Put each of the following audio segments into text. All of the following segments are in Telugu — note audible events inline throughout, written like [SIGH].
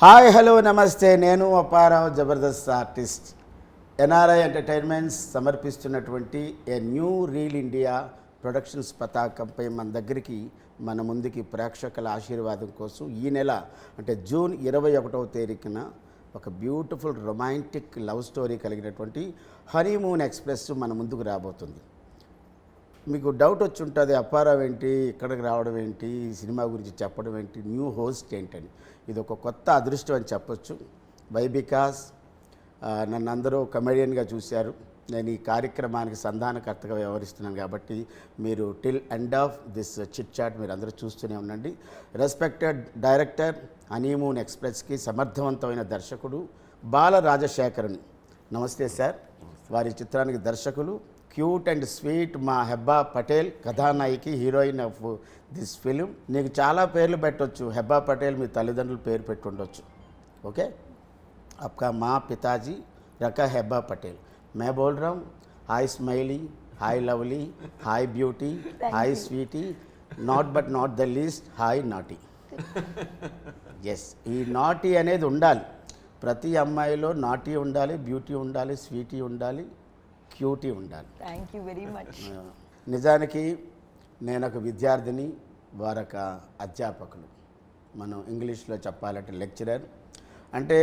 Hi hello namaste. నేను Apparao Jabardasth artist. NRI entertainments సమర్పిస్తున్నటువంటి a new reel India productions పతాకంపై మన దగ్గరికి మన ముందుకి ప్రేక్షకుల ఆశీర్వాదం కోసం ఈ నెల అంటే జూన్ ఇరవై ఒకటవ తేదీన ఒక బ్యూటిఫుల్ రొమాంటిక్ లవ్ స్టోరీ కలిగినటువంటి హనీమూన్ ఎక్స్ప్రెస్ మన ముందుకు రాబోతుంది. మీకు డౌట్ వచ్చి ఉంటుంది అప్పారావు ఏంటి ఇక్కడికి రావడం ఏంటి ఈ సినిమా గురించి చెప్పడం ఏంటి న్యూ హోస్ట్ ఏంటని. ఇది ఒక కొత్త అదృష్టం అని చెప్పొచ్చు. వై బికాస్ నన్ను అందరూ కమెడియన్గా చూశారు. నేను ఈ కార్యక్రమానికి సంధానకర్తగా వ్యవహరిస్తున్నాను కాబట్టి మీరు till end of this chit chat మీరు అందరూ చూస్తూనే ఉండండి. రెస్పెక్టెడ్ డైరెక్టర్ హనీమూన్ ఎక్స్ప్రెస్కి సమర్థవంతమైన దర్శకుడు బాల రాజశేఖరన్. నమస్తే సార్. వారి చిత్రానికి దర్శకులు క్యూట్ అండ్ స్వీట్ మా హెబ్బా పటేల్ కథానాయికి హీరోయిన్ ఆఫ్ దిస్ ఫిలిం నీకు చాలా పేర్లు పెట్టొచ్చు హెబ్బా పటేల్ మీ తల్లిదండ్రులు పేరు పెట్టుండొచ్చు ఓకే आपका माँ पिताजी रखा हेब्बा पटेल मैं बोल रहा हूँ hi smiley hi lovely hi beauty hi sweetie not but not the least hi naughty yes ఈ నాటీ అనేది ఉండాలి ప్రతి అమ్మాయిలో నాటీ ఉండాలి బ్యూటీ ఉండాలి స్వీటీ ఉండాలి క్యూటీ ఉండాలి. థ్యాంక్ యూ వెరీ మచ్ నిజానికి నేను ఒక విద్యార్థిని వారొక అధ్యాపకులు మనం ఇంగ్లీష్లో చెప్పాలంటే లెక్చరర్. అంటే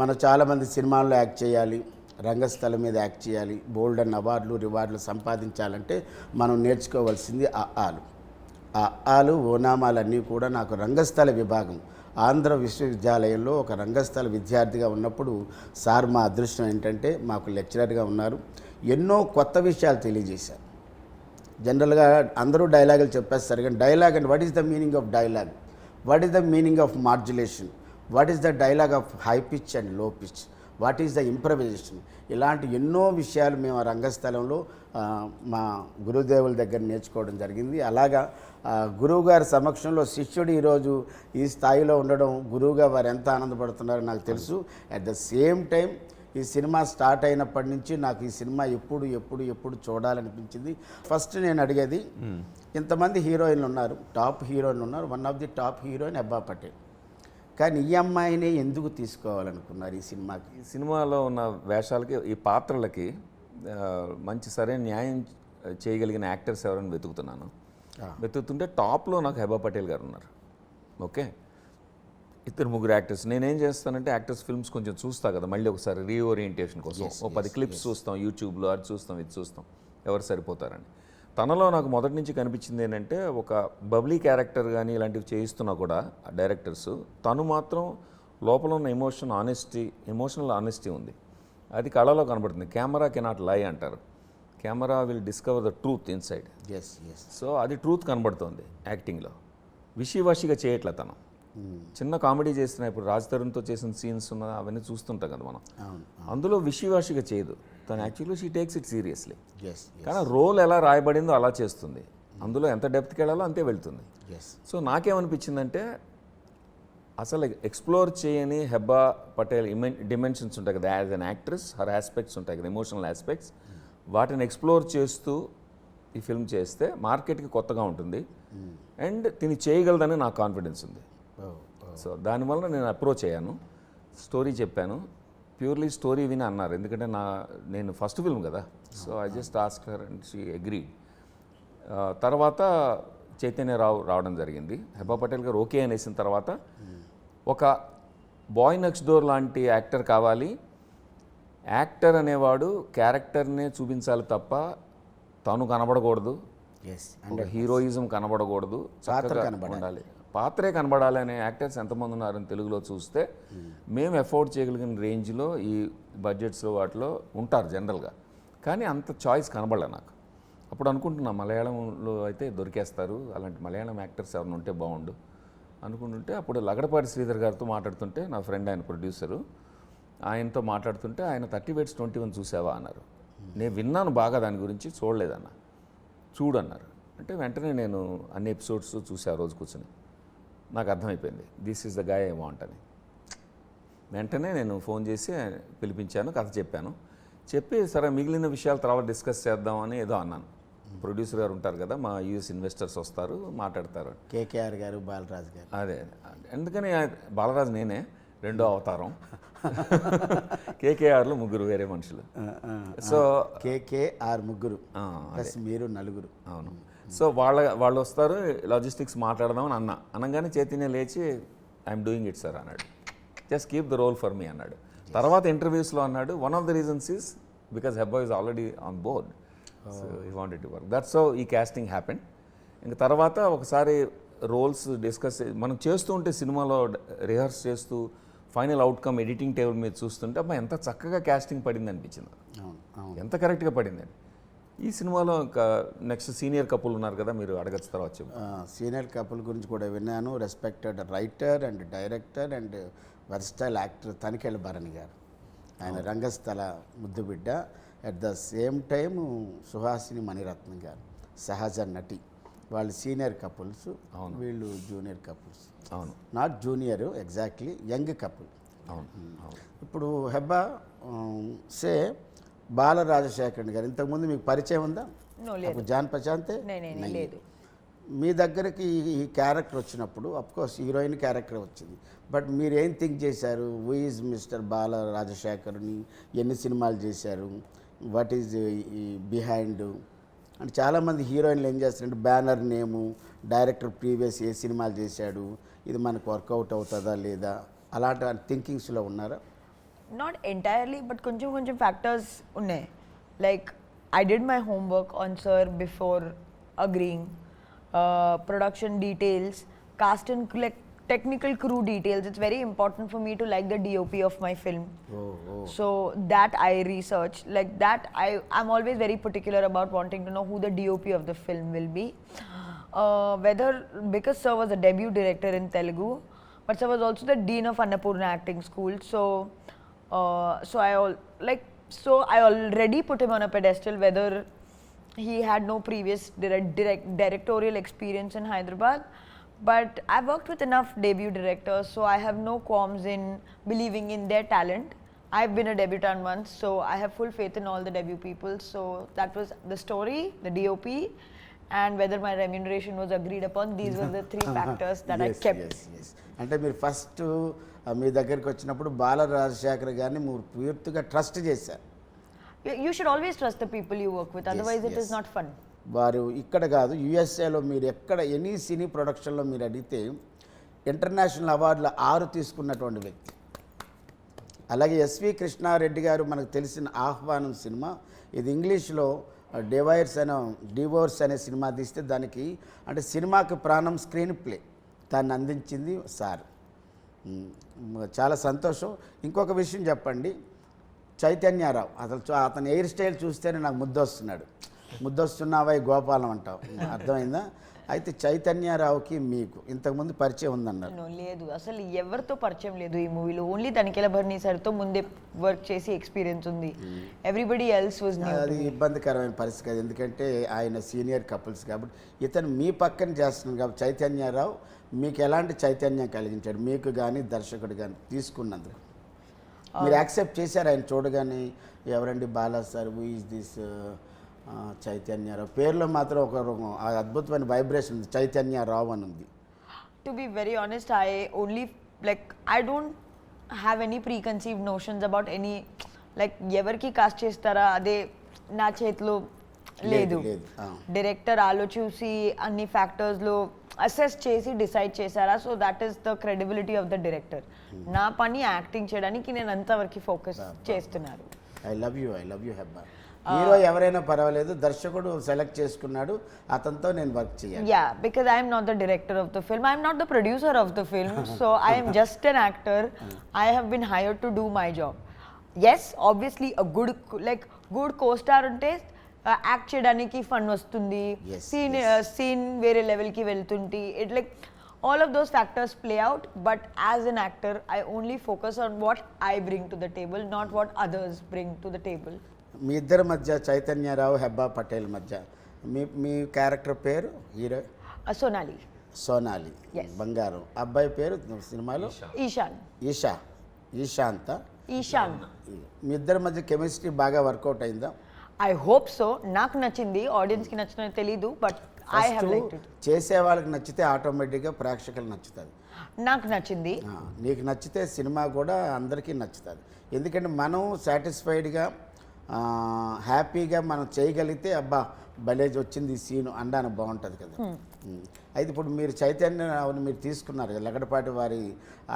మనం చాలామంది సినిమాల్లో యాక్ట్ చేయాలి రంగస్థలం మీద యాక్ట్ చేయాలి బోల్డ్ అండ్ అవార్డులు రివార్డులు సంపాదించాలంటే మనం నేర్చుకోవాల్సింది ఆ ఆలు. ఆ ఆలు ఓనామాలు అన్నీ కూడా నాకు రంగస్థల విభాగం ఆంధ్ర విశ్వవిద్యాలయంలో ఒక రంగస్థల విద్యార్థిగా ఉన్నప్పుడు సార్ మా అదృష్టం ఏంటంటే మాకు లెక్చరర్గా ఉన్నారు. ఎన్నో కొత్త విషయాలు తెలియజేశారు. జనరల్గా అందరూ డైలాగులు చెప్పేస్తారు కానీ dialogue and what is the meaning of dialogue? What is the meaning of modulation what is the dialogue of high pitch and low pitch? What is the improvisation? ఇలాంటి ఎన్నో విషయాలు మేము ఆ రంగస్థలంలో మా గురుదేవుల దగ్గర నేర్చుకోవడం జరిగింది. అలాగా ఆ, గురువు గారి సమక్షంలో శిష్యుడు ఈరోజు ఈ స్థాయిలో ఉండడం గురువుగా వారు ఎంత ఆనందపడుతున్నారో నాకు తెలుసు. అట్ ద సేమ్ టైం ఈ సినిమా స్టార్ట్ అయినప్పటి నుంచి నాకు ఈ సినిమా ఎప్పుడు ఎప్పుడు ఎప్పుడు చూడాలనిపించింది. ఫస్ట్ నేను అడిగేది ఇంతమంది హీరోయిన్లు ఉన్నారు టాప్ హీరోయిన్లు ఉన్నారు. One of the top heroine Hebba Patel. కానీ ఈ అమ్మాయిని ఎందుకు తీసుకోవాలనుకున్నారు ఈ సినిమాకి? ఈ సినిమాలో ఉన్న వేషాలకి ఈ పాత్రలకి మంచి సరైన న్యాయం చేయగలిగిన యాక్టర్స్ ఎవరైనా వెతుకుతున్నాను. వెతుకుతుంటే టాప్లో నాకు హెబా పటేల్ గారు ఉన్నారు. ఓకే? ఇద్దరు ముగ్గురు యాక్టర్స్. నేనేం చేస్తానంటే యాక్టర్స్ ఫిల్మ్స్ కొంచెం చూస్తా కదా మళ్ళీ ఒకసారి రీఓరియంటేషన్ కోసం. ఓ పది క్లిప్స్ చూస్తాం యూట్యూబ్లో అది చూస్తాం ఇది చూస్తాం. ఎవరు సరిపోతారని. తనలో నాకు మొదటి నుంచి కనిపించింది ఏంటంటే ఒక బబ్లీ క్యారెక్టర్ కానీ ఇలాంటివి చేయిస్తున్నా కూడా డైరెక్టర్స్. తను మాత్రం లోపల ఉన్న ఎమోషన్ ఆనెస్టీ ఎమోషనల్ ఆనెస్టీ ఉంది. అది కళలో కనబడుతుంది. కెమెరా కెనాట్ లై అంటారు. Camera will discover the truth inside. Yes yes so అది ట్రూత్ కనబడుతోంది యాక్టింగ్లో. విషివాషిగా చేయట్లే తను. చిన్న కామెడీ చేసిన ఇప్పుడు రాజ్ తరుణ్తో చేసిన సీన్స్ ఉన్న అవన్నీ చూస్తుంటాం కదా మనం. అందులో విషివాషిగా చేయదు. తను actually she takes it seriously కానీ రోల్ ఎలా రాయబడిందో అలా చేస్తుంది. అందులో ఎంత డెప్త్కి వెళ్ళాలో అంతే వెళ్తుంది. ఎస్ సో నాకేమనిపించిందంటే అసలు ఎక్స్ప్లోర్ చేయని హెబ్బా పటేల్ ఇమెన్ డిమెన్షన్స్ ఉంటాయి కదా. As an actress her aspects ఉంటాయి కదా ఎమోషనల్ ఆస్పెక్ట్స్ వాటిని ఎక్స్ప్లోర్ చేస్తూ ఈ ఫిల్మ్ చేస్తే మార్కెట్కి కొత్తగా ఉంటుంది. అండ్ తిని చేయగలదని నాకు కాన్ఫిడెన్స్ ఉంది. సో దానివల్ల నేను అప్రోచ్ అయ్యాను. స్టోరీ చెప్పాను. ప్యూర్లీ స్టోరీ విని అన్నారు. ఎందుకంటే నా నేను ఫస్ట్ ఫిల్మ్ కదా. So I just ask her and she agree తర్వాత చైతన్యరావు రావడం జరిగింది. హెబా పటేల్ గారు ఓకే అనేసిన తర్వాత ఒక బాయ్ నెక్స్ట్ డోర్ లాంటి యాక్టర్ కావాలి. యాక్టర్ అనేవాడు క్యారెక్టర్నే చూపించాలి తప్ప తను కనబడకూడదు. హీరోయిజం కనబడకూడదు. చక్కగా ఉండాలి. పాత్రే కనబడాలి అనే యాక్టర్స్ ఎంతమంది ఉన్నారని తెలుగులో చూస్తే మేము ఎఫోర్డ్ చేయగలిగిన రేంజ్లో ఈ బడ్జెట్స్లో వాటిలో ఉంటారు జనరల్గా. కానీ అంత చాయిస్ కనబడలే నాకు. అప్పుడు అనుకుంటున్నా మలయాళంలో అయితే దొరికేస్తారు అలాంటి మలయాళం యాక్టర్స్ ఎవరైనా ఉంటే బాగుండు. అనుకుంటుంటే అప్పుడు లగడపాటి శ్రీధర్ గారితో మాట్లాడుతుంటే నా ఫ్రెండ్ ఆయన ప్రొడ్యూసరు ఆయనతో మాట్లాడుతుంటే ఆయన థర్టీ వెయిట్స్ ట్వంటీ వన్ చూసావా అన్నారు. నేను విన్నాను బాగా దాని గురించి చూడలేదన్న. చూడన్నారు. అంటే వెంటనే నేను అన్ని ఎపిసోడ్స్ చూసా ఆ రోజు కూర్చొని నాకు అర్థమైపోయింది. This is the guy I want అని. వెంటనే నేను ఫోన్ చేసి పిలిపించాను కథ చెప్పాను. చెప్పి సరే మిగిలిన విషయాలు తర్వాత డిస్కస్ చేద్దామని ఏదో అన్నాను. ప్రొడ్యూసర్ గారు ఉంటారు కదా మా యూఎస్ ఇన్వెస్టర్స్ వస్తారు మాట్లాడతారు. కేకేఆర్ గారు బాలరాజు గారు. అదే ఎందుకని బాలరాజు నేనే రెండో అవతారం. కేకేఆర్లో ముగ్గురు వేరే మనుషులు. సో కేకేఆర్ ముగ్గురు మీరు నలుగురు. అవును. సో వాళ్ళ వాళ్ళు వస్తారు లాజిస్టిక్స్ మాట్లాడదామని అన్న. అనగానే చైతన్య లేచి ఐఎమ్ డూయింగ్ ఇట్ సార్ అన్నాడు. Just keep the role for me అన్నాడు. తర్వాత ఇంటర్వ్యూస్లో అన్నాడు one of the reasons is because Hebah is already on board so he wanted to work that's so he casting happen ఇంక తర్వాత ఒకసారి రోల్స్ డిస్కస్ మనం చేస్తూ ఉంటే సినిమాలో రిహర్స్ చేస్తూ ఫైనల్ అవుట్కమ్ ఎడిటింగ్ టేబుల్ మీద చూస్తుంటే అబ్బా ఎంత చక్కగా కాస్టింగ్ పడింది అనిపించింది. ఎంత కరెక్ట్గా పడిందండి. ఈ సినిమాలో ఇంకా నెక్స్ట్ సీనియర్ కపుల్ ఉన్నారు కదా మీరు అడగచ్చు తర్వాత సీనియర్ కపుల్ గురించి కూడా విన్నాను. Respected writer and director and versatile actor Tanikella Bharani garu. ఆయన రంగస్థల ముద్దుబిడ్డ. At the same time Suhasini Maniratnam garu సహజ నటి. వాళ్ళు సీనియర్ కపుల్స్ వీళ్ళు జూనియర్ కపుల్స్ అవును. Not junior exactly young couple అవును అవును. ఇప్పుడు హెబ్బా సే బాల రాజశేఖర్ గారు ఇంతకుముందు మీకు పరిచయం ఉందా. అప్పుడు జాన్ ప్రశాంతే। లేదు. మీ దగ్గరికి ఈ- క్యారెక్టర్ వచ్చినప్పుడు కోర్స్ హీరోయిన్ క్యారెక్టర్ వచ్చింది. బట్ మీరు ఏం థింక్ చేశారు? హూ ఈజ్ మిస్టర్ బాల రాజశేఖర్ని ఎన్ని సినిమాలు చేశారు? వాట్ ఈజ్ బిహైండ్ అంటే చాలామంది హీరోయిన్లు ఏం చేస్తారంటే బ్యానర్ నేము డైరెక్టర్ ప్రీవియస్ ఏ సినిమాలు చేశాడు ఇది మనకు వర్కౌట్ అవుతుందా లేదా అలాంటి థింకింగ్స్లో ఉన్నారా? నాట్ ఎంటైర్లీ బట్ కొంచెం కొంచెం ఫ్యాక్టర్స్ ఉన్నాయి like I did my homework on sir before agreeing production details cast and like technical crew details it's very important for me to like the DOP of my film oh oh So that I research, like that I I'm always very particular about wanting to know who the DOP of the film will be. Uh, whether because Sir was a debut director in Telugu, but Sir was also the dean of Annapurna Acting School. So, uh, so I all like so I already put him on a pedestal. Whether he had no previous direct, direct directorial experience in Hyderabad, but I've worked with enough debut directors, so I have no qualms in believing in their talent. I've been a debutant once, so I have full faith in all the debut people. So that was the story, the DOP, and whether my remuneration was agreed upon. These were the three [LAUGHS] factors that I Yes, kept. yes, yes. అంటే మీరు ఫస్ట్ మీ దగ్గరికి వచ్చినప్పుడు బాల రాజశేఖర్ గారిని మీరు పూర్తిగా ట్రస్ట్ చేశారు should always trust the people you work with, otherwise, it is yes. not fun. వారు ఇక్కడ కాదు యుఎస్ఏలో మీరు ఎక్కడ ఎనీ సినీ ప్రొడక్షన్లో మీరు అడిగితే ఇంటర్నేషనల్ అవార్డులు ఆరు తీసుకున్నటువంటి వ్యక్తి అలాగే ఎస్వి కృష్ణారెడ్డి గారు మనకు తెలిసిన ఆహ్వానం సినిమా ఇది ఇంగ్లీష్లో డివైర్స్ అనే డివోర్స్ అనే సినిమా తీస్తే దానికి అంటే సినిమాకి ప్రాణం స్క్రీన్ ప్లే దాన్ని అందించింది సార్ చాలా సంతోషం. ఇంకొక విషయం చెప్పండి. చైతన్యారావు అసలు అతని హెయిర్ స్టైల్ చూస్తేనే నాకు ముద్దొస్తున్నాడు. ముద్దొస్తున్నావా గోపాలం అంటావు. అర్థమైందా? అయితే చైతన్యారావుకి మీకు ఇంతకుముందు పరిచయం ఉందన్నారు. లేదు. అసలు ఎవరితో పరిచయం లేదు ఈ మూవీలో. ఓన్లీ తనికెల భరణి సార్తో ముందే వర్క్ చేసి ఎక్స్పీరియన్స్ ఉంది. ఎవ్రీబడి ఎల్స్ వాజ్ అది ఇబ్బందికరమైన పరిస్థితి కాదు. ఎందుకంటే ఆయన సీనియర్ కపుల్స్ కాబట్టి ఇతను మీ పక్కన చేస్తున్నాడు కాబట్టి చైతన్యారావు మీకు ఎలాంటి చైతన్యం కలిగించాడు? మీకు కానీ దర్శకుడు కానీ తీసుకున్నందుకు. మీరు యాక్సెప్ట్ చేశారు ఆయన చూడగానే ఎవరండి Bala sir? Who is this Chaitanya Rao పేరులో మాత్రం ఒక అద్భుతమైన వైబ్రేషన్ ఉంది. చైతన్యరావు అని ఉంది. To be very honest I only like I don't have any preconceived notions about any like ఎవరికి కాస్ట్ చేస్తారా అదే నా చేతిలో లేదు. డైరెక్టర్ ఆలోచించి అన్ని ఫ్యాక్టర్స్లో అసెస్ చేసి డిసైడ్ చేశారా? So that is the credibility of the director నా పని యాక్టింగ్ చేయడానికి నేను అంతవరకు ఫోకస్ చేస్తున్నారు. I love you I love you Hebah hero ఎవరైనా పర్వాలేదు దర్శకుడు సెలెక్ట్ చేసుకున్నాడు అతనితో నేను వర్క్ చేయాలి. Yeah because I I'm not the director of the film I'm not the producer of the film so I I'm just an actor I have been hired to do my job as obviously a good like good costar ఉంటే యాక్ట్ చేయడానికి ఫన్ వస్తుంది. సీన్ సీన్ వేరే లెవెల్కి వెళ్తుంటే it like all of those factors play out but as an actor I only focus on what I bring to the table not what others bring to the table మీ ఇద్దరి మధ్య చైతన్యరావు హెబ్బా పటేల్ మధ్య మీ మీ క్యారెక్టర్ పేరు హీరో? సోనాలి. సోనాలి. బంగారం. అబ్బాయి పేరు సినిమాలో? ఈశాన్ ఈషా. ఈషా అంతా ఈశాన్ మీ ఇద్దరి మధ్య కెమిస్ట్రీ బాగా వర్కౌట్ అయిందా? ఐ హోప్ సో నాకు నచ్చింది ఆడియన్స్కి నచ్చిన తెలీదు బట్ ఐ లైక్ ఇట్ చేసే వాళ్ళకి నచ్చితే ఆటోమేటిక్గా ప్రేక్షకులు నచ్చుతుంది నాకు నచ్చింది. నీకు నచ్చితే సినిమా కూడా అందరికీ నచ్చుతుంది. ఎందుకంటే మనం సాటిస్ఫైడ్గా హ్యాపీగా మనం చేయగలిగితే అబ్బా భలేజ్ వచ్చింది ఈ సీను అనడానికి బాగుంటుంది కదా. అయితే ఇప్పుడు మీరు చైతన్య మీరు తీసుకున్నారు కదా లగడపాటి వారి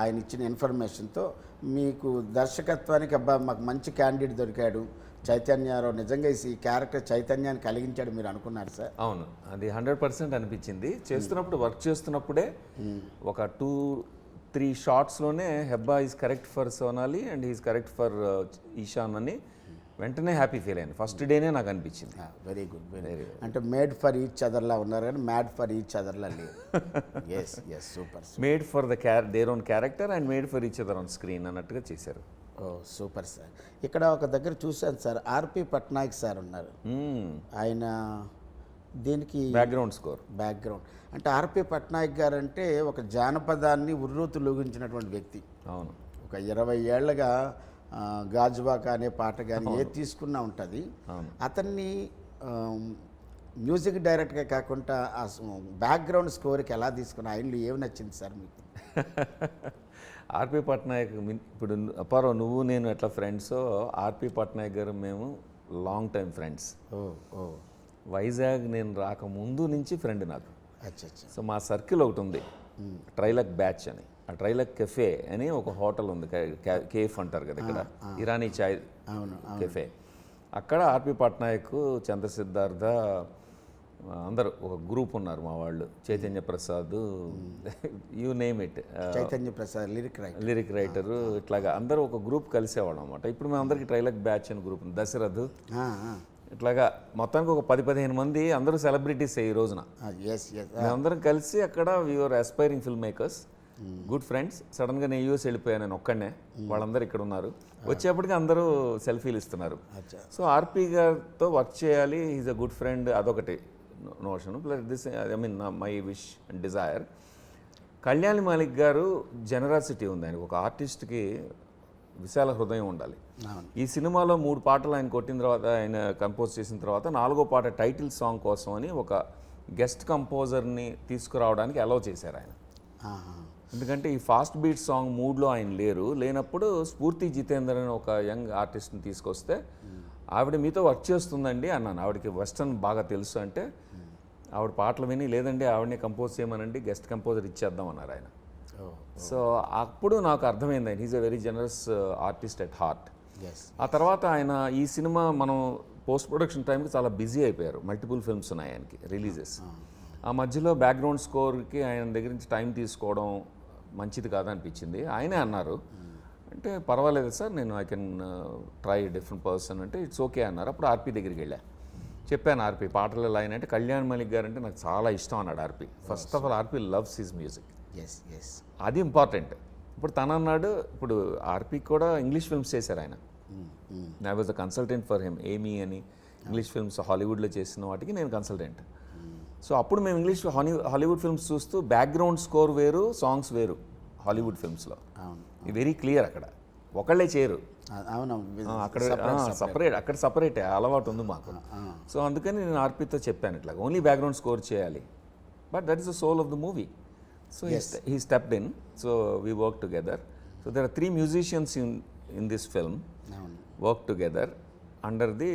ఆయన ఇచ్చిన ఇన్ఫర్మేషన్తో మీకు దర్శకత్వానికి అబ్బా మాకు మంచి క్యాండిడేట్ దొరికాడు. చైతన్యరావు నిజంగా ఈ క్యారెక్టర్ చైతన్యాన్ని కలిగించాడు మీరు అనుకున్నారు సార్? అవును. అది హండ్రెడ్ పర్సెంట్ అనిపించింది. చేస్తున్నప్పుడు వర్క్ చేస్తున్నప్పుడే ఒక two three షార్ట్స్లోనే Hebah is correct for Sonali and is correct for Eshaan అని వెంటనే హ్యాపీ ఫీల్ అయ్యాను. ఫస్ట్ డేనే నాకు అనిపించింది. వెరీ గుడ్ వెరీ అంటే మేడ్ ఫర్ ఈచ్ అదర్లా ఉన్నారు కానీ మ్యాడ్ ఫర్ ఈచ్ అదర్లా లేవు yes yes super made for the car their own character and made for each other on screen అన్నట్టుగా చేశారు. Oh super sir. ఇక్కడ ఒక దగ్గర చూశాను సార్ ఆర్పి పట్నాయక్ సార్ ఉన్నారు. ఆయన దీనికి బ్యాక్గ్రౌండ్ స్కోర్ బ్యాక్గ్రౌండ్ అంటే ఆర్పి పట్నాయక్ గారు అంటే ఒక జానపదాన్ని ఉర్రూతు లూగించినటువంటి వ్యక్తి. అవును. ఒక ఇరవై ఏళ్ళగా గాజువాక అనే పాట కానీ ఏది తీసుకున్నా ఉంటుంది. అతన్ని మ్యూజిక్ డైరెక్ట్గా కాకుండా ఆ బ్యాక్గ్రౌండ్ స్కోర్కి ఎలా తీసుకున్నా ఆయనలో ఏమి నచ్చింది సార్ మీకు? [LAUGHS] ఆర్పి పట్నాయక్ ఇప్పుడు అపారో నువ్వు నేను ఎట్లా ఫ్రెండ్సో ఆర్పి పట్నాయక్ గారు మేము లాంగ్ టైం ఫ్రెండ్స్ ఓ ఓ. వైజాగ్ నేను రాకముందు నుంచి ఫ్రెండ్ నాకు. సో మా సర్కిల్ ఒకటి ఉంది ట్రైలక్ బ్యాచ్ అని. ఆ ట్రైలక్ కెఫే అని ఒక హోటల్ ఉంది కేఫ్ అంటారు కదా ఇక్కడ ఇరానీ చాయ్ కెఫే అక్కడ ఆర్పి పట్నాయక్ చంద్ర సిద్ధార్థ అందరూ ఒక గ్రూప్ ఉన్నారు మా వాళ్ళు. Chaitanya Prasad you name it Chaitanya Prasad lyric writer lyric writer ఇట్లాగా అందరూ ఒక గ్రూప్ కలిసేవాళ్ళం అనమాట ఇప్పుడు మేము అందరికి ట్రైలక్ బ్యాచ్ అని గ్రూప్ దశరథ్. ఇట్లాగా మొత్తానికి ఒక పది పదిహేను మంది అందరూ సెలబ్రిటీస్ ఈ రోజున. మేమందరం కలిసి అక్కడ we're aspiring film makers good friends సడన్గా నేను యూఎస్ వెళ్ళిపోయాను నేను ఒక్కడనే. వాళ్ళందరూ ఇక్కడ ఉన్నారు. వచ్చేప్పటికి అందరూ సెల్ఫీలు ఇస్తున్నారు. సో ఆర్పి గారితో వర్క్ చేయాలి. ఈజ్ అ గుడ్ ఫ్రెండ్ అదొకటి. Notion plus this I mean my wish and desire Kalyan Malik garu generosity ఉంది ఆయనకు. ఒక ఆర్టిస్ట్కి విశాల హృదయం ఉండాలి. ఈ సినిమాలో మూడు పాటలు ఆయన కొట్టిన తర్వాత ఆయన కంపోజ్ చేసిన తర్వాత నాలుగో పాట టైటిల్ సాంగ్ కోసం అని ఒక గెస్ట్ కంపోజర్ని తీసుకురావడానికి అలౌ చేశారు ఆయన. ఎందుకంటే ఈ ఫాస్ట్ బీట్ సాంగ్ మూడ్లో ఆయన లేరు. లేనప్పుడు స్ఫూర్తి జితేందర్ అని ఒక యంగ్ ఆర్టిస్ట్ని తీసుకొస్తే ఆవిడ మీతో వర్క్ చేస్తుందండి అన్నాను. ఆవిడకి వెస్టర్న్ బాగా తెలుసు అంటే ఆవిడ పాటలు విని లేదండి ఆవిడని కంపోజ్ చేయమనండి గెస్ట్ కంపోజర్ ఇచ్చేద్దాం అన్నారు ఆయన. సో అప్పుడు నాకు అర్థమైంది ఆయన. He's a very generous artist at heart ఆ తర్వాత ఆయన ఈ సినిమా మనం పోస్ట్ ప్రొడక్షన్ టైంకి చాలా బిజీ అయిపోయారు. మల్టిపుల్ ఫిల్మ్స్ ఉన్నాయి ఆయనకి రిలీజెస్ ఆ మధ్యలో బ్యాక్గ్రౌండ్ స్కోర్కి ఆయన దగ్గర నుంచి టైం తీసుకోవడం మంచిది కాదనిపించింది. ఆయనే అన్నారు అంటే పర్వాలేదు సార్ నేను I can try different person అంటే ఇట్స్ ఓకే అన్నారు. అప్పుడు ఆర్పి దగ్గరికి వెళ్ళా. చెప్పాను ఆర్పి పాటల లైన్ అంటే కళ్యాణ్ మలిక్ గారు అంటే నాకు చాలా ఇష్టం అన్నాడు RP. First of all RP loves his music yes yes అది ఇంపార్టెంట్ ఇప్పుడు తను అన్నాడు ఇప్పుడు ఆర్పి కూడా ఇంగ్లీష్ ఫిల్మ్స్ చేశారు ఆయన. I was the consultant for him ఏమీ అని ఇంగ్లీష్ ఫిల్మ్స్ హాలీవుడ్లో చేసిన వాటికి నేను కన్సల్టెంట్ సో అప్పుడు మేము ఇంగ్లీష్ హాలీ హాలీవుడ్ ఫిల్మ్స్ చూస్తూ బ్యాక్గ్రౌండ్ స్కోర్ వేరు సాంగ్స్ వేరు హాలీవుడ్ ఫిల్మ్స్లో వెరీ క్లియర్ అక్కడ. ఒకళ్ళే చేయరు. అక్కడ సపరేట్ అక్కడ సపరేట్ అలవాటు ఉంది మాకు. సో అందుకని నేను ఆర్పితో చెప్పాను ఇట్లా ఓన్లీ బ్యాక్గ్రౌండ్ స్కోర్ చేయాలి. But that is the soul of the movie so he stepped in so we work together so there are three musicians in in this film work together under the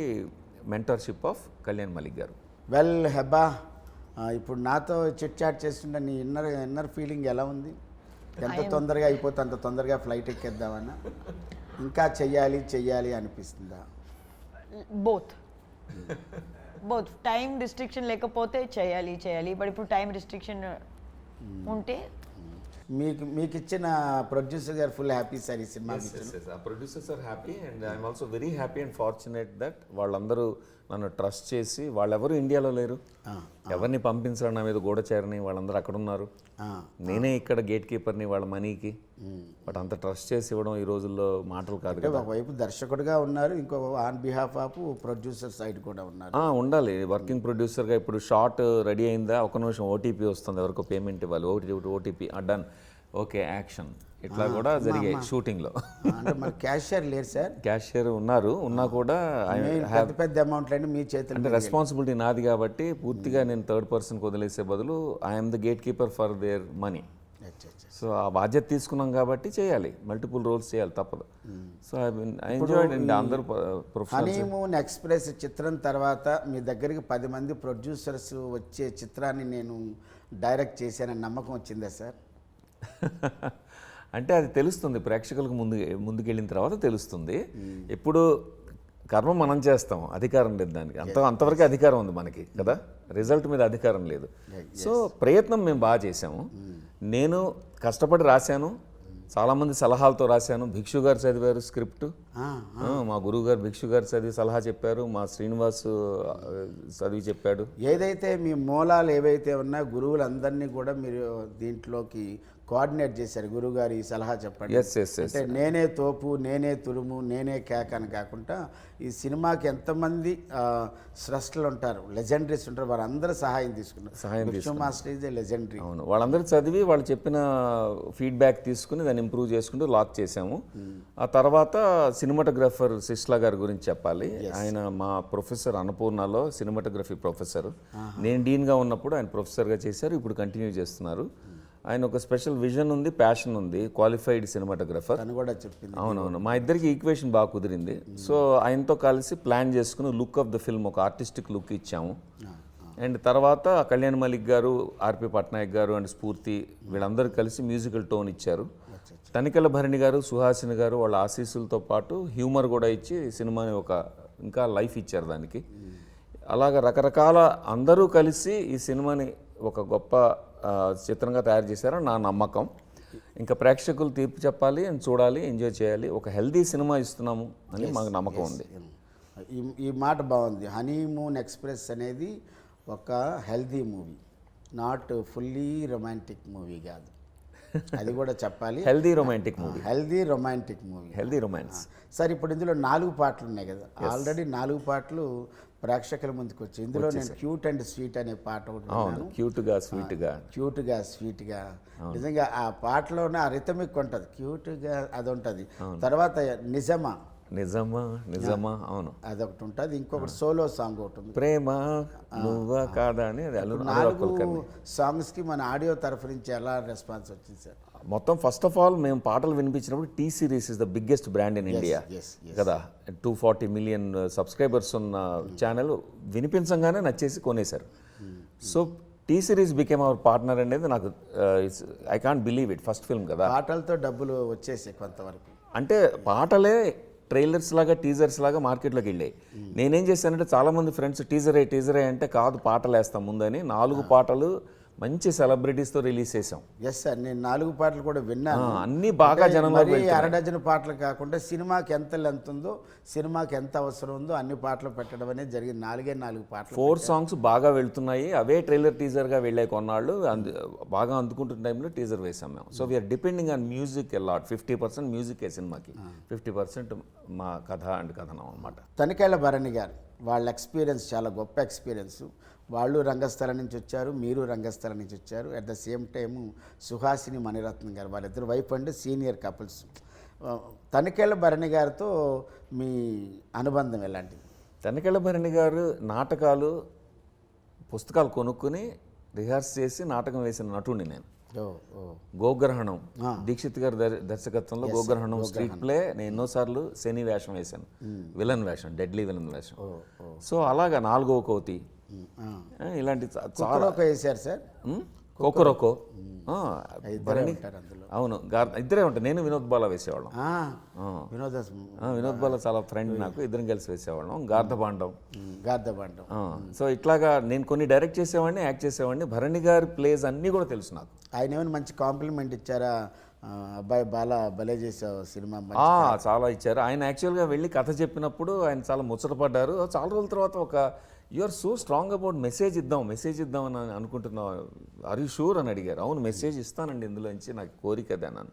mentorship of Kalyan Malik garu. Well Hebah ఇప్పుడు నాతో చిట్ చాట్ చేస్తుంటే నీ ఇన్నర్ ఇన్నర్ ఫీలింగ్ ఎలా ఉంది? ఎంత తొందరగా అయిపోతే అంత తొందరగా ఫ్లైట్ ఎక్కేద్దామన్నా? ఇంకా చెయ్యాలి చెయ్యాలి అనిపిస్తుందా? బోత్ బోత్ టైం రిస్ట్రిక్షన్ లేకపోతే చేయాలి చేయాలి బట్ ఇప్పుడు టైం రిస్ట్రిక్షన్ ఉంటే మీకు మీకు ఇచ్చిన producer garu full happy sir ఈ సినిమా ఆ producers are happy and I'm also very happy and fortunate that వాళ్ళందరూ నన్ను ట్రస్ట్ చేసి వాళ్ళెవరు ఇండియాలో లేరు. ఎవరిని పంపించడం నా మీద గూఢచారిని వాళ్ళందరూ అక్కడ ఉన్నారు నేనే ఇక్కడ గేట్ కీపర్ని వాళ్ళ మనీకి బట్ అంత ట్రస్ట్ చేసి ఇవ్వడం ఈ రోజుల్లో మాటలు కాదు ఒకవైపు దర్శకుడిగా ఉన్నారు ఇంకో on behalf of producer side కూడా ఉన్నారు. ఉండాలి. వర్కింగ్ ప్రొడ్యూసర్గా ఇప్పుడు షార్ట్ రెడీ అయిందా? ఒక నిమిషం ఓటీపీ వస్తుంది. ఎవరికో పేమెంట్ ఇవ్వాలి. OTP OTP done okay action ఇట్లా కూడా జరిగాయి షూటింగ్లో. అంటే మరి క్యాషియర్ లేరు సార్. క్యాషియర్ ఉన్నారు ఉన్నా కూడా పెద్ద పెద్ద అమౌంట్లన్నీ మీ చేతులు అంటే రెస్పాన్సిబిలిటీ నాది కాబట్టి పూర్తిగా నేను థర్డ్ పర్సన్కి వదిలేసే బదులు I'm the gatekeeper for their money. So ఆ బాధ్యత తీసుకున్నాం కాబట్టి చేయాలి మల్టిపుల్ రోల్స్ చేయాలి తప్పదు. సో ఐ ఎంజాయ్డ్ అండి అందరూ హనీమూన్ ఎక్స్ప్రెస్ చిత్రం తర్వాత మీ దగ్గరికి పది మంది ప్రొడ్యూసర్స్ వచ్చే చిత్రాన్ని నేను డైరెక్ట్ చేశానని నమ్మకం వచ్చిందా సార్? [LAUGHS] అంటే అది తెలుస్తుంది. ప్రేక్షకులకు ముందు ముందుకెళ్ళిన తర్వాత తెలుస్తుంది. ఎప్పుడు కర్మ మనం చేస్తాం. అధికారం లేదు దానికి. అంత అంతవరకు అధికారం ఉంది మనకి కదా? రిజల్ట్ మీద అధికారం లేదు. సో ప్రయత్నం మేము బాగా చేసాము నేను కష్టపడి రాశాను. చాలామంది సలహాలతో రాశాను. భిక్షు గారు చదివారు స్క్రిప్ట్. మా గురువు గారు భిక్షు గారు చదివి సలహా చెప్పారు. మా శ్రీనివాస్ చదివి చెప్పాడు. ఏదైతే మీ మూలాలు ఏవైతే ఉన్నాయో గురువులందరినీ కూడా మీరు దీంట్లోకి కోఆర్డినేట్ చేశారు. గురువు గారు ఈ సలహా చెప్పండి. అంటే నేనే తోపు నేనే తురుము నేనే కేక అని కాకుండా ఈ సినిమాకి ఎంతమంది స్రష్టలు ఉంటారు లెజెండరీస్ ఉంటారు వారందరూ సహాయం తీసుకున్నారు. సహాయం మాస్టర్ ఏ లెజెండరీ. అవును. వాళ్ళందరూ చదివి వాళ్ళు చెప్పిన ఫీడ్బ్యాక్ తీసుకుని దాన్ని ఇంప్రూవ్ చేసుకుంటూ లాక్ చేసాము ఆ తర్వాత సినిమాటోగ్రాఫర్ సిస్లా గారి గురించి చెప్పాలి. ఆయన మా ప్రొఫెసర్ అన్నపూర్ణలో సినిమాటోగ్రఫీ ప్రొఫెసర్. నేను డీన్గా ఉన్నప్పుడు ఆయన ప్రొఫెసర్గా చేశారు ఇప్పుడు కంటిన్యూ చేస్తున్నారు. ఆయన ఒక స్పెషల్ విజన్ ఉంది ప్యాషన్ ఉంది క్వాలిఫైడ్ సినిమాటోగ్రఫర్. తను కూడా చెప్పింది. అవునవును. మా ఇద్దరికి ఈక్వేషన్ బాగా కుదిరింది. సో ఆయనతో కలిసి ప్లాన్ చేసుకుని లుక్ ఆఫ్ ద ఫిల్మ్ ఒక ఆర్టిస్టిక్ లుక్ ఇచ్చాము. అండ్ తర్వాత కళ్యాణ్ మలిక్ గారు ఆర్పి పట్నాయక్ గారు అండ్ స్ఫూర్తి వీళ్ళందరూ కలిసి మ్యూజికల్ టోన్ ఇచ్చారు. తనికెల భరణి గారు సుహాసిని గారు వాళ్ళ ఆశీస్సులతో పాటు హ్యూమర్ కూడా ఇచ్చి సినిమాని ఒక ఇంకా లైఫ్ ఇచ్చారు దానికి. అలాగ రకరకాల అందరూ కలిసి ఈ సినిమాని ఒక గొప్ప చిత్రంగా తయారు చేశారని నా నమ్మకం. ఇంకా ప్రేక్షకులు తీర్పు చెప్పాలి చూడాలి ఎంజాయ్ చేయాలి. ఒక హెల్దీ సినిమా ఇస్తున్నాము అని మాకు నమ్మకం ఉంది. ఈ ఈ మాట బాగుంది. హనీమూన్ ఎక్స్ప్రెస్ అనేది ఒక healthy movie. Not fully romantic movie కాదు. అది కూడా చెప్పాలి. [LAUGHS] Healthy romantic movie. Healthy romantic movie. Healthy romance sir ఇప్పుడు ఇందులో నాలుగు పాటలు ఉన్నాయి కదా. ఆల్రెడీ నాలుగు పాటలు ప్రేక్షకుల ముందుకు వచ్చాయి ఇందులో నేను క్యూట్ అండ్ స్వీట్ అనే పాట ఒకటి క్యూట్గా స్వీట్గా క్యూట్గా స్వీట్గా నిజంగా ఆ పాటలోనే ఆ రిథమిక్ ఉంటుంది. క్యూట్గా అది ఉంటుంది తర్వాత నిజమా? నిజమా నిజమా అవును. అదొకటి ఉంటుంది. ఇంకొకటి సోలో సాంగ్ ఒకటి ప్రేమ నువ్వా కాదా అని అది అల్లు అనురాగ్ నాలుగు సాంగ్స్కి మన ఆడియో తరఫు నుంచి ఎలా రెస్పాన్స్ వచ్చింది సార్? మొత్తం ఫస్ట్ ఆఫ్ ఆల్ మేము పాటలు వినిపించినప్పుడు T Series is the biggest brand in India కదా? టూ ఫార్టీ మిలియన్ సబ్స్క్రైబర్స్ ఉన్న ఛానల్ వినిపించంగానే నచ్చేసి కొనేశారు. So T Series became our partner అనేది నాకు I can't believe it first film కదా? పాటలతో డబ్బులు వచ్చేసాయి కొంతవరకు. అంటే పాటలే ట్రైలర్స్ లాగా టీజర్స్ లాగా మార్కెట్లోకి వెళ్ళాయి. నేనేం చేశానంటే చాలామంది ఫ్రెండ్స్ టీజరే టీజరే అంటే కాదు పాటలు వేస్తాం ముందని నాలుగు పాటలు మంచి సెలబ్రిటీస్తో రిలీజ్ చేసాం ఎస్ సార్ నేను నాలుగు పాటలు కూడా విన్నాను. అన్నీ బాగా అంటే జనంలోకి మరీ అర డజన్ పాటలు కాకుండా సినిమాకి ఎంత లెంత్ ఉందో సినిమాకి ఎంత అవసరం ఉందో అన్ని పాటలు పెట్టడం అనేది జరిగింది. నాలుగే నాలుగు పాటలు ఫోర్ సాంగ్స్ బాగా వెళ్తున్నాయి. అవే ట్రైలర్ టీజర్గా వెళ్ళే కొన్నాళ్ళు. అందు బాగా అందుకుంటున్న టైంలో టీజర్ వేసాం మేము. So we're depending on music a lot fifty percent music సినిమాకి. ఫిఫ్టీ పర్సెంట్ మా కథ అండ్ కథనం అనమాట తనికేళ్ళ భరణి గారు వాళ్ళ ఎక్స్పీరియన్స్ చాలా గొప్ప ఎక్స్పీరియన్స్ వాళ్ళు రంగస్థలం నుంచి వచ్చారు మీరు రంగస్థలం నుంచి వచ్చారు. At the same time Suhasini Maniratnam garu వాళ్ళిద్దరు wife and senior couples Tanikella Bharani గారితో మీ అనుబంధం ఎలాంటిది? తనికెళ్ళ భరణి గారు నాటకాలు పుస్తకాలు కొనుక్కుని రిహార్స్ చేసి నాటకం వేసిన నటుడిని నేను. గోగ్రహణం. దీక్షిత్ గారి దర్- దర్శకత్వంలో గోగ్రహణం స్ట్రీట్ ప్లే. నేను ఎన్నోసార్లు శని వేషం వేశాను. విలన్ వేషం డెడ్లీ విలన్ వేషం. సో అలాగా నాలుగో కోతి. ఇలాంటి చాలా వేశారు సార్. అందులో. అవును ఇద్దరే ఉంటాయి నేను వినోద్ బాల వేసేవాళ్ళం. వినోద వినోద్ బాల చాలా ఫ్రెండ్ నాకు. ఇద్దరం కలిసి వేసేవాళ్ళం. గార్ధబండం ఆ, సో ఇట్లాగా నేను కొన్ని డైరెక్ట్ చేసేవాడిని యాక్ట్ చేసేవాడిని. భరణి గారి ప్లేస్ అన్నీ కూడా తెలుసు నాకు. ఆయన ఏమైనా మంచి కాంప్లిమెంట్ ఇచ్చారా? అబ్బాయి బాలా భలే చేసావు సినిమా చాలా ఇచ్చారు. ఆయన యాక్చువల్గా వెళ్ళి కథ చెప్పినప్పుడు ఆయన చాలా ముచ్చటపడ్డారు. చాలా రోజుల తర్వాత ఒక you are so strong about message ఇద్దాం మెసేజ్ ఇద్దాం అని అనుకుంటున్నావు. ఆర్ యూ షూర్ అని అడిగారు. అవును మెసేజ్ ఇస్తానండి ఇందులోంచి నాకు కోరిక అన్నాను.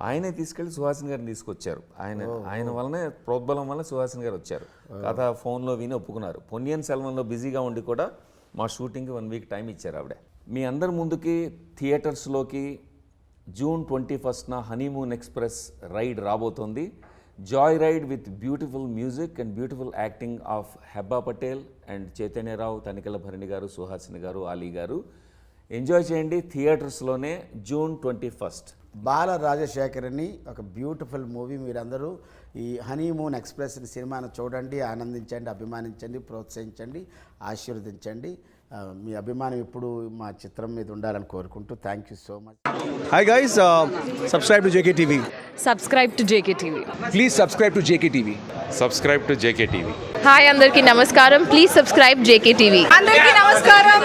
ఆయనే తీసుకెళ్ళి సుహాసిని గారిని తీసుకొచ్చారు. ఆయన ఆయన వల్లనే ప్రోద్బలం వల్ల సుహాసిని గారు వచ్చారు. కథ ఫోన్లో విని ఒప్పుకున్నారు. పొన్నియన్ సెల్వన్లో బిజీగా ఉండి కూడా మా షూటింగ్కి వన్ వీక్ టైం ఇచ్చారు ఆవిడ. మీ అందరి ముందుకి థియేటర్స్లోకి జూన్ ట్వంటీ ఫస్ట్న హనీమూన్ ఎక్స్ప్రెస్ రైడ్ రాబోతోంది. Joy ride with beautiful music and beautiful acting of Hebah Patel and Chaitanya Rao Tanikella Bharani garu Suhasini garu Ali garu. Enjoy చేయండి థియేటర్స్లోనే జూన్ ట్వంటీ ఫస్ట్. బాల రాజశేఖర్ని ఒక బ్యూటిఫుల్ మూవీ మీరందరూ ఈ హనీమూన్ ఎక్స్ప్రెస్ సినిమాను చూడండి ఆనందించండి అభిమానించండి ప్రోత్సహించండి ఆశీర్వదించండి. మీ అభిమానం ఇప్పుడు మా చిత్రం మీద ఉండాలని కోరుకుంటూ thank you so much Hi guys, uh, subscribe to JKTV. subscribe to JKTV. Please subscribe to JKTV. subscribe to JKTV. Hi అందరికీ నమస్కారం ప్లీజ్ సబ్స్క్రైబ్ జేకే టీవీ అందరికీ నమస్కారం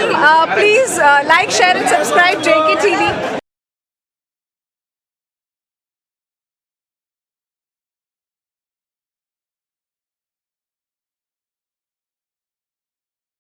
please like share and subscribe JK TV